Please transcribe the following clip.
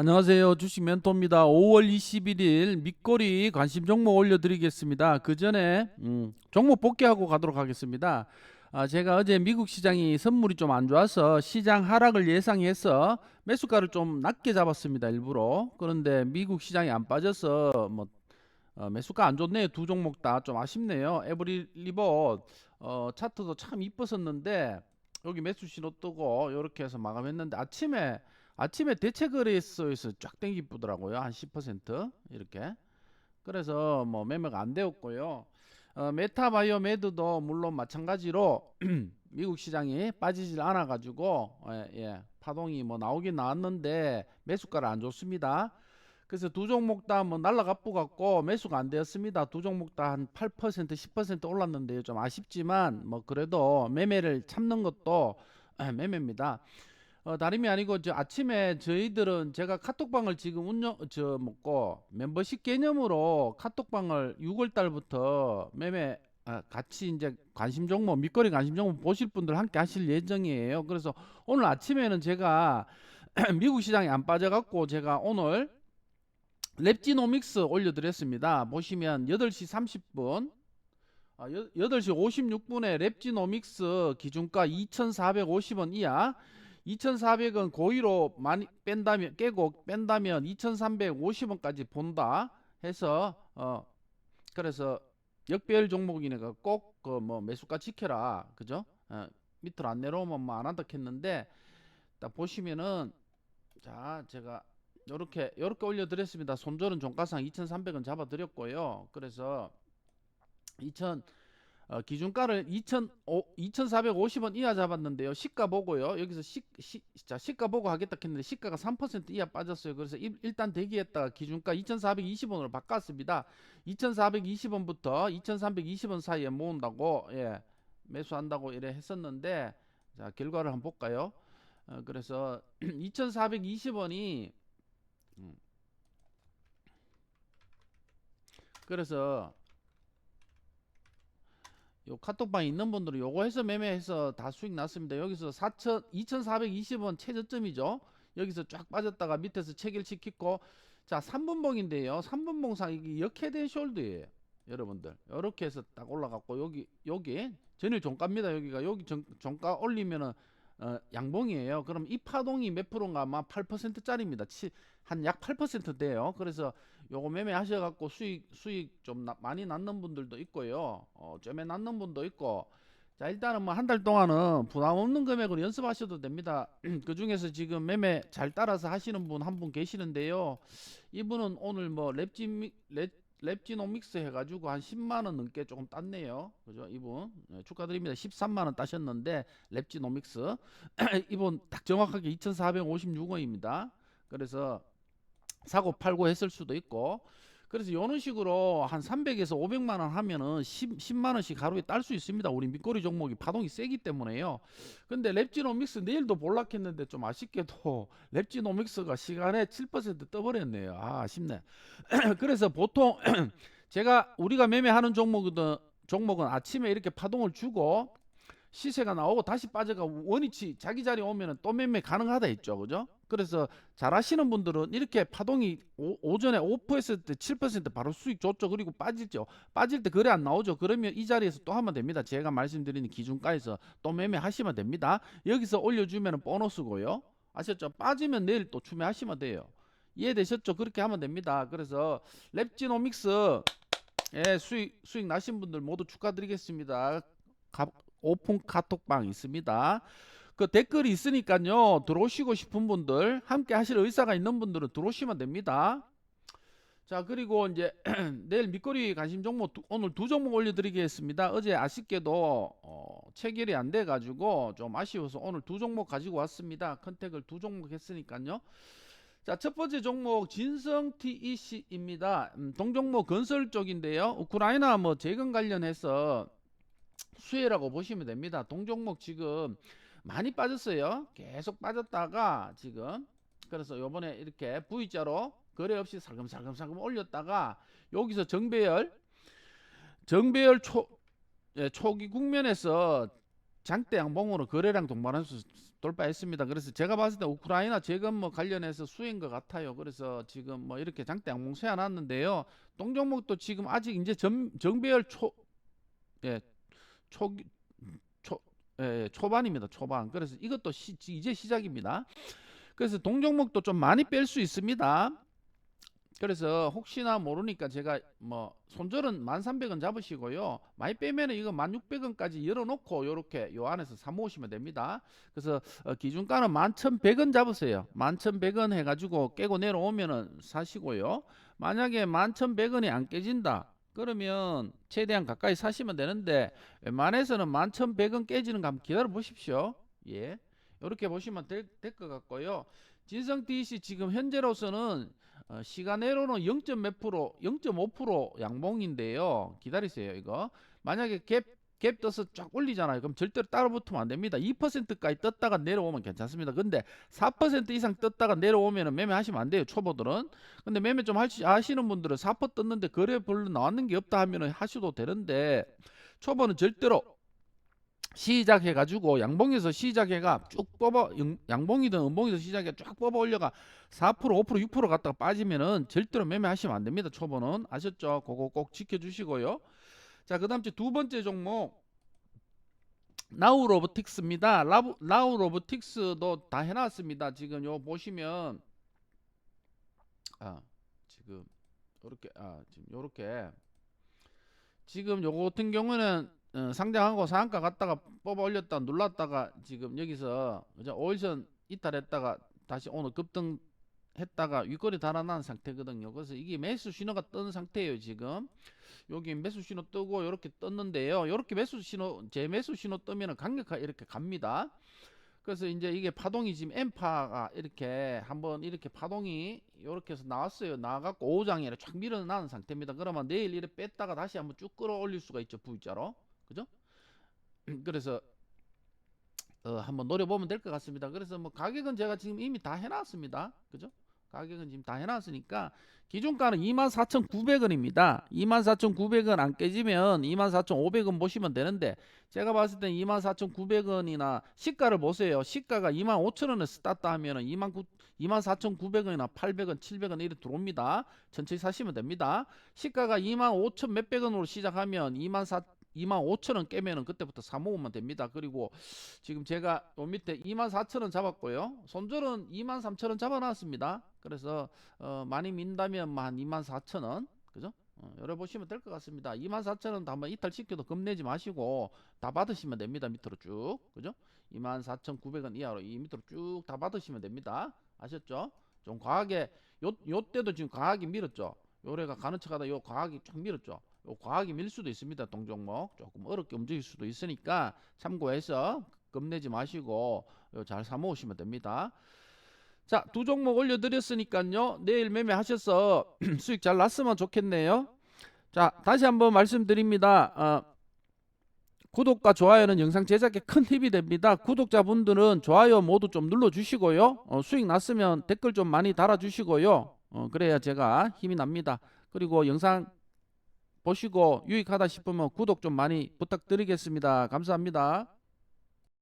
안녕하세요. 주식 멘토입니다. 5월 21일 밑거리 관심 종목 올려드리겠습니다. 그 전에 음, 종목 복귀하고 가도록 하겠습니다. 아, 제가 어제 미국 시장이 선물이 좀 안 좋아서 시장 하락을 예상해서 매수가를 좀 낮게 잡았습니다. 일부러. 그런데 미국 시장이 안 빠져서 뭐 어, 매수가 안 좋네요. 두 종목 다 좀 아쉽네요. 에브리 리버 어, 차트도 참 이뻤었는데 여기 매수 신호 뜨고 이렇게 해서 마감했는데 아침에 아침에 대체 거래소에서 쫙 땡기쁘더라고요. 한 10% 이렇게. 그래서 뭐 매매가 안 되었고요. 어, 메타바이오 매드도 물론 마찬가지로 미국 시장이 빠지질 않아 가지고 예, 예, 파동이 뭐 나오긴 나왔는데 매수가를 안 줬습니다. 그래서 두 종목 다 뭐 날라가 뿌갔고 매수가 안 되었습니다. 두 종목 다 한 8% 10% 올랐는데요. 좀 아쉽지만 뭐 그래도 매매를 참는 것도 매매입니다. 어, 다름이 아니고 저 아침에 저희들은 제가 카톡방을 지금 운영 저 먹고 멤버십 개념으로 카톡방을 6월 달부터 매매 아, 같이 이제 관심 종목 밑거리 관심 종목 보실 분들 함께 하실 예정이에요. 그래서 오늘 아침에는 제가 미국 시장이 안 빠져갖고 제가 오늘 랩지노믹스 올려드렸습니다. 보시면 8시 30분 아, 8시 56분에 랩지노믹스 기준가 2,450원 이하 2,400원 고의로 많이 뺀다면 깨고 뺀다면 2,350원까지 본다 해서 어 그래서 역배열 종목이니까 꼭 그 뭐 매수가 지켜라 그죠? 어, 밑으로 안 내려오면 뭐 안 한다 했는데 딱 보시면은 자 제가 요렇게 요렇게 올려드렸습니다. 손절은 종가상 2,300원 잡아드렸고요. 그래서 2,000 어, 기준가를 2,000, 2,450원 이하 잡았는데요. 시가 보고요. 여기서 시, 시, 자, 시가 보고 하겠다 했는데 시가가 3% 이하 빠졌어요. 그래서 일, 일단 대기했다가 기준가 2,420원으로 바꿨습니다. 2,420원부터 2,320원 사이에 모은다고 예, 매수한다고 이래 했었는데 자, 결과를 한번 볼까요? 어, 그래서 2,420원이 음, 그래서 요 카톡방에 있는 분들은 요거 해서 매매해서 다 수익 났습니다. 여기서 4천 2,420원 최저점이죠. 여기서 쫙 빠졌다가 밑에서 체결 시키고 자 3분봉인데요. 3분봉상 이게 역해된 숄드예요. 여러분들 이렇게 해서 딱 올라갔고 여기 여기 전일 종가입니다. 여기가 여기 정, 종가 올리면은 어, 양봉이에요. 그럼 이 파동이 몇 프로인가 아마 8%짜리입니다. 한 약 8% 돼요. 그래서 요거 매매 하셔 갖고 수익 수익 좀 나, 많이 낳는 분들도 있고요. 어, 좀에 낳는 분도 있고. 자 일단은 뭐 한 달 동안은 부담 없는 금액으로 연습하셔도 됩니다. 그 중에서 지금 매매 잘 따라서 하시는 분 한분 계시는데요. 이분은 오늘 뭐 랩지 랩 랩지노믹스 해가지고 한 10만 원 넘게 조금 땄네요. 그죠? 이분 네, 축하드립니다. 13만 원 따셨는데 랩지노믹스 이분 딱 정확하게 2,456원입니다. 그래서 사고 팔고 했을 수도 있고 그래서 이런 식으로 한 300에서 500만 원 하면은 10, 만 원씩 하루에 딸 수 있습니다. 우리 밑거리 종목이 파동이 세기 때문에요. 근데 랩지노믹스 내일도 볼락했는데 좀 아쉽게도 랩지노믹스가 시간에 7% 떠버렸네요. 아, 아쉽네. 그래서 보통 제가 우리가 매매하는 종목은 종목은 아침에 이렇게 파동을 주고 시세가 나오고 다시 빠져가 원위치 자기 자리 오면은 또 매매 가능하다 했죠. 그죠? 그래서 잘 하시는 분들은 이렇게 파동이 오, 전에 5% 7% 바로 수익 줬죠. 그리고 빠지죠. 빠질 때 거래 안 나오죠. 그러면 이 자리에서 또 하면 됩니다. 제가 말씀드리는 기준가에서 또 매매하시면 됩니다. 여기서 올려주면 보너스고요. 아셨죠? 빠지면 내일 또 추매하시면 돼요. 이해되셨죠? 그렇게 하면 됩니다. 그래서 랩지노믹스 예, 수익 수익 나신 분들 모두 축하드리겠습니다. 가, 오픈 카톡방 있습니다. 그 댓글이 있으니까요. 들어오시고 싶은 분들, 함께 하실 의사가 있는 분들은 들어오시면 됩니다. 자, 그리고 이제 내일 밑거리 관심 종목 두, 오늘 두 종목 올려드리겠습니다. 어제 아쉽게도 어, 체결이 안 돼가지고 좀 아쉬워서 오늘 두 종목 가지고 왔습니다. 컨택을 두 종목 했으니까요. 자, 첫 번째 종목 진성 TEC입니다. 음, 동종목 건설 쪽인데요. 우크라이나 뭐 재건 관련해서 수혜라고 보시면 됩니다. 동종목 지금 많이 빠졌어요. 계속 빠졌다가 지금 그래서 요번에 이렇게 V자로 거래 없이 살금살금살금 올렸다가 여기서 정배열 정배열 초 예, 초기 국면에서 장대 양봉으로 거래량 동반하면서 돌파했습니다. 그래서 제가 봤을 때 우크라이나 재건 뭐 관련해서 수혜인 것 같아요. 그래서 지금 뭐 이렇게 장대 양봉 세워놨는데요. 동종목도 지금 아직 이제 정, 정배열 초, 예, 초, 초, 예, 예, 초반입니다. 초반. 그래서 이것도 시, 이제 시작입니다. 그래서 동종목도 좀 많이 뺄 수 있습니다. 그래서 혹시나 모르니까 제가 뭐 손절은 1,300원 잡으시고요. 많이 빼면은 이거 1,600원까지 열어놓고 요렇게 요 안에서 사 모으시면 됩니다. 그래서 어, 기준가는 11,100원 잡으세요. 11,100원 해가지고 깨고 내려오면은 사시고요. 만약에 11,100원이 안 깨진다. 그러면 최대한 가까이 사시면 되는데 웬만해서는 11,100원 깨지는 거 한번 기다려 보십시오. 예. 이렇게 보시면 될 것 같고요. 진성 DC 지금 현재로서는 어, 시간외로는 0. 몇 프로, 0.5% 양봉인데요. 기다리세요, 이거. 만약에 갭, 갭 떠서 쫙 올리잖아요. 그럼 절대로 따로 붙으면 안 됩니다. 2%까지 떴다가 내려오면 괜찮습니다. 근데 4% 이상 떴다가 내려오면 매매하시면 안 돼요. 초보들은. 근데 매매 좀 하시, 하시는 분들은 4% 떴는데 거래 별로 나왔는 게 없다 하면 하셔도 되는데 초보는 절대로 시작해가지고 양봉에서 시작해가 쭉 뽑아 영- 양봉이든 음봉이든 시작해 쫙 뽑아 올려가 4% 5% 6% 갔다가 빠지면은 절대로 매매하시면 안 됩니다 초보는 아셨죠 그거 꼭 지켜주시고요 자 그 다음 두 번째 종목. 나우 로보틱스입니다. 라부, 나우 로보틱스도 다 해놨습니다. 지금 요 보시면. 아 지금 요렇게 아 지금 요렇게. 지금 요거 같은 경우는 어, 상장하고 상한가 갔다가 뽑아 올렸다 눌렀다가 지금 여기서 그죠 오일선 이탈했다가 다시 오늘 급등 했다가 윗거리 달아난 상태거든요. 그래서 이게 매수 신호가 뜬 상태예요, 지금. 여기 매수 신호 뜨고 이렇게 떴는데요. 이렇게 매수 신호 제 매수 신호 뜨면은 강력하게 이렇게 갑니다. 그래서 이제 이게 파동이 지금 엠파가 이렇게 한번 이렇게 파동이 이렇게 해서 나왔어요. 나와갖고 5장에 쫙 밀어나는 상태입니다. 그러면 내일 이렇게 뺐다가 다시 한번 쭉 끌어올릴 수가 있죠. V자로. 그죠? 그래서 어, 한번 노려보면 될 것 같습니다. 그래서 뭐 가격은 제가 지금 이미 다 해놨습니다. 그죠? 가격은 지금 다 해놨으니까 기준가는 24,900원입니다. 24,900원 안 깨지면 24,500원 보시면 되는데 제가 봤을 땐 24,900원이나 시가를 보세요. 시가가 25,000원에서 땄다 하면은 24,900원이나 800원, 700원 이렇게 들어옵니다. 천천히 사시면 됩니다. 시가가 25,000 몇백 원으로 시작하면 24 25,000원 깨면은 그때부터 사 모으면 됩니다. 그리고 지금 제가 요 밑에 24,000원 잡았고요. 손절은 23,000원 잡아놨습니다. 그래서 어, 많이 민다면 뭐한 24,000원 그죠? 어, 열어 보시면 될 것 같습니다. 24,000원도 한번 이탈 시켜도 겁내지 마시고 다 받으시면 됩니다. 밑으로 쭉 그죠? 24,900원 이하로 이 밑으로 쭉 다 받으시면 됩니다. 아셨죠? 좀 과하게 요, 요 때도 지금 과하게 밀었죠. 요래가 가는 척하다 요 과하게 쭉 밀었죠. 요 과하게 밀 수도 있습니다. 동종목 조금 어렵게 움직일 수도 있으니까 참고해서 겁내지 마시고 요잘 사모으시면 됩니다. 자, 두 종목 올려드렸으니까요. 내일 매매하셔서 수익 잘 났으면 좋겠네요. 자, 다시 한번 말씀드립니다. 어, 구독과 좋아요는 영상 제작에 큰 힘이 됩니다. 구독자분들은 좋아요 모두 좀 눌러주시고요. 어, 수익 났으면 댓글 좀 많이 달아주시고요. 어, 그래야 제가 힘이 납니다. 그리고 영상 보시고 유익하다 싶으면 구독 좀 많이 부탁드리겠습니다. 감사합니다.